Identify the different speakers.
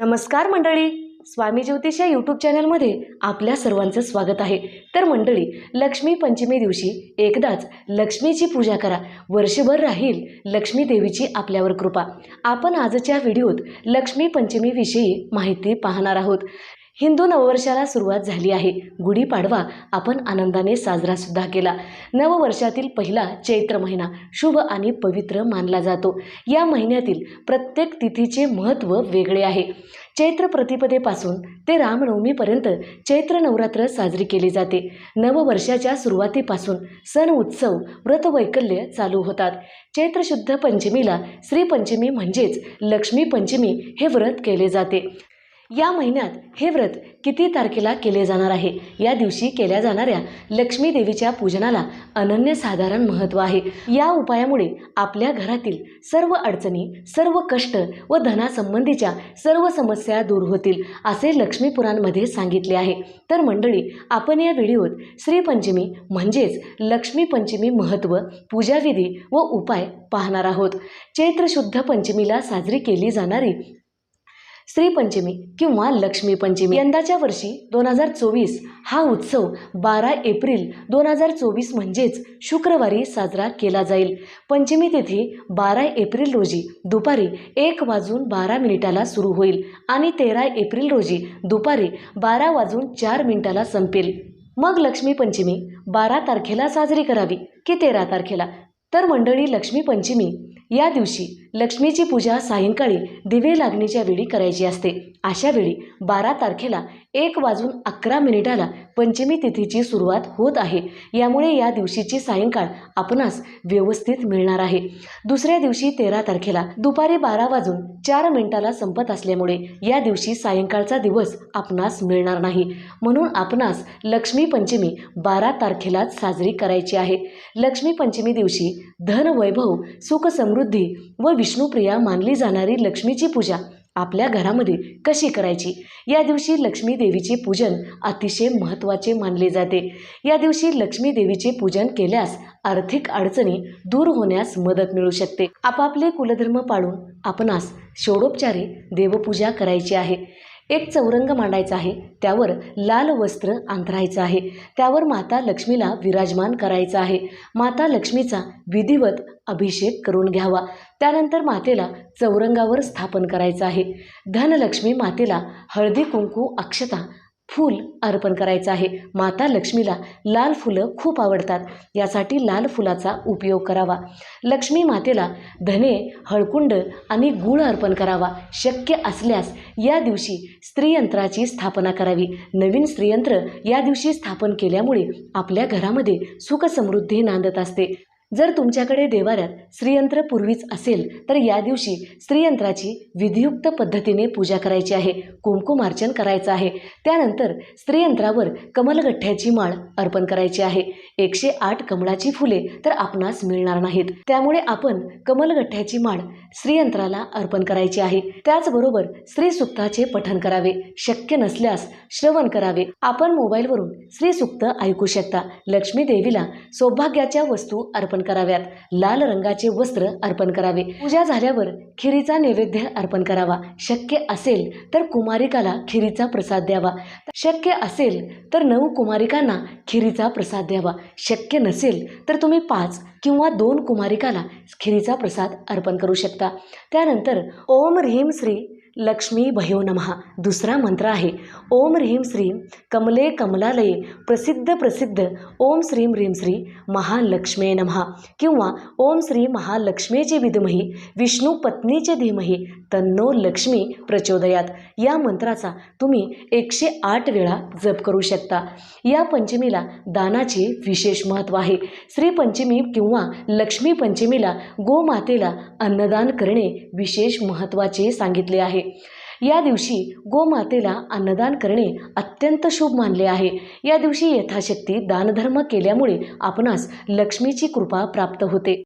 Speaker 1: नमस्कार मंडळी. स्वामी ज्योतिष या यूट्यूब चॅनलमध्ये आपल्या सर्वांचं स्वागत आहे. तर मंडळी लक्ष्मी पंचमी दिवशी एकदाच लक्ष्मीची पूजा करा. वर्षभर राहील लक्ष्मी देवीची आपल्यावर कृपा. आपण आजच्या व्हिडिओत लक्ष्मी पंचमीविषयी माहिती पाहणार आहोत. हिंदू नववर्षाला सुरुवात झाली आहे. गुढीपाडवा आपण आनंदाने साजरा सुद्धा केला. नववर्षातील पहिला चैत्र महिना शुभ आणि पवित्र मानला जातो. या महिन्यातील प्रत्येक तिथीचे महत्त्व वेगळे आहे. चैत्र प्रतिपदेपासून ते रामनवमीपर्यंत चैत्र नवरात्र साजरी केली जाते. नववर्षाच्या सुरुवातीपासून सण उत्सव व्रतवैकल्य चालू होतात. चैत्र शुद्ध पंचमीला श्रीपंचमी म्हणजेच लक्ष्मी पंचमी हे व्रत केले जाते. या महिन्यात हे व्रत किती तारखेला केले जाणार आहे? या दिवशी केल्या जाणाऱ्या लक्ष्मी देवीच्या पूजनाला अनन्यसाधारण महत्त्व आहे. या उपायामुळे आपल्या घरातील सर्व अडचणी सर्व कष्ट व धनासंबंधीच्या सर्व समस्या दूर होतील असे लक्ष्मीपुराणमध्ये सांगितले आहे. तर मंडळी आपण या व्हिडिओत श्रीपंचमी म्हणजेच लक्ष्मीपंचमी महत्त्व पूजाविधी व उपाय पाहणार आहोत. चैत्र शुद्ध पंचमीला साजरी केली जाणारी श्रीपंचमी किंवा लक्ष्मीपंचमी. यंदाच्या वर्षी दोन हजार चोवीस हा उत्सव बारा एप्रिल दोन हजार चोवीस म्हणजेच शुक्रवारी साजरा केला जाईल. पंचमी तिथी बारा एप्रिल रोजी दुपारी एक वाजून बारा मिनिटाला सुरू होईल आणि तेरा एप्रिल रोजी दुपारी बारा वाजून चार मिनिटाला संपेल. मग लक्ष्मीपंचमी बारा तारखेला साजरी करावी की तेरा तारखेला? तर मंडळी लक्ष्मीपंचमी या दिवशी लक्ष्मीची पूजा सायंकाळी दिवे लागणीच्या वेळी करायची असते. अशा वेळी बारा तारखेला एक वाजून अकरा मिनिटाला पंचमी तिथीची सुरुवात होत आहे. यामुळे या दिवशीची सायंकाळ आपणास व्यवस्थित मिळणार आहे. दुसऱ्या दिवशी तेरा तारखेला दुपारी बारा वाजून चार मिनिटाला संपत असल्यामुळे या दिवशी सायंकाळचा दिवस आपणास मिळणार नाही. म्हणून आपणास लक्ष्मी पंचमी बारा तारखेलाच साजरी करायची आहे. लक्ष्मी पंचमी दिवशी धन वैभव सुख समृद्धी व विष्णुप्रिया मानली जाणारी लक्ष्मीची पूजा आपल्या घरामध्ये कशी करायची? या दिवशी लक्ष्मी देवीचे पूजन अतिशय महत्त्वाचे मानले जाते. या दिवशी लक्ष्मी देवीचे पूजन केल्यास आर्थिक अडचणी दूर होण्यास मदत मिळू शकते. आपापले कुलधर्म पाळून आपणास षोडोपचारे देवपूजा करायची आहे. एक चौरंग मांडायचा आहे. त्यावर लाल वस्त्र अंथरायचं आहे. त्यावर माता लक्ष्मीला विराजमान करायचं आहे. माता लक्ष्मीचा विधिवत अभिषेक करून घ्यावा. त्यानंतर मातेला चौरंगावर स्थापन करायचं आहे. धनलक्ष्मी मातेला हळदी कुंकू अक्षता फूल अर्पण करायचं आहे. माता लक्ष्मीला लाल फुलं खूप आवडतात. यासाठी लाल फुलाचा उपयोग करावा. लक्ष्मी मातेला धने हळकुंड आणि गुळ अर्पण करावा. शक्य असल्यास या दिवशी स्त्रीयंत्राची स्थापना करावी. नवीन स्त्रीयंत्र या दिवशी स्थापन केल्यामुळे आपल्या घरामध्ये सुख समृद्धी नांदत असते. जर तुमच्याकडे देवाऱ्यात श्रीयंत्र पूर्वीच असेल तर या दिवशी श्रीयंत्राची विधियुक्त पद्धतीने पूजा करायची आहे कुंकुमार्चन करायचं आहे. त्यानंतर स्त्रियंत्रावर कमलगठ्ठ्याची माळ अर्पण करायची आहे. एकशे आठ कमळाची फुले तर आपणास मिळणार नाहीत. त्यामुळे आपण कमलगठ्ठ्याची माळ श्रीयंत्राला अर्पण करायची आहे. त्याचबरोबर श्रीसुक्ताचे पठण करावे. शक्य नसल्यास श्रवण करावे. आपण मोबाईलवरून श्रीसुक्त ऐकू शकता. लक्ष्मी देवीला सौभाग्याच्या वस्तू अर्पण कराव्यात. लाल रंगाचे वस्त्र अर्पण करावे. पूजा झाल्यावर खिरीचा नैवेद्य अर्पण करावा. शक्य असेल तर कुमारिकाला खिरीचा प्रसाद द्यावा. शक्य असेल तर नऊ कुमारिकांना खिरीचा प्रसाद द्यावा. शक्य नसेल तर तुम्ही पाच किंवा दोन कुमारिकाला खिरीचा प्रसाद अर्पण करू शकता. त्यानंतर ओम ह्रीम श्री लक्ष्मी भयो नमः. दुसरा मंत्र आहे ओम ह्रीम श्रीम कमले कमलालये प्रसिद्ध प्रसिद्ध ओम श्रीम ह्रीम श्री महालक्ष्मे नमः. किंवा ओम श्री महालक्ष्मीचे विद्मही विष्णू पत्नीचे धीमही तन्नो लक्ष्मी प्रचोदयात. या मंत्राचा तुम्ही एकशे आठ वेळा जप करू शकता. या पंचमीला दानाचे विशेष महत्त्व आहे. श्री पंचमी किंवा लक्ष्मी पंचमीला गोमातेला अन्नदान करणे विशेष महत्त्वाचे सांगितले आहे. या दिवशी गोमातेला अन्नदान करणे अत्यंत शुभ मानले आहे. या दिवशी यथाशक्ती दानधर्म केल्यामुळे आपणास लक्ष्मीची कृपा प्राप्त होते.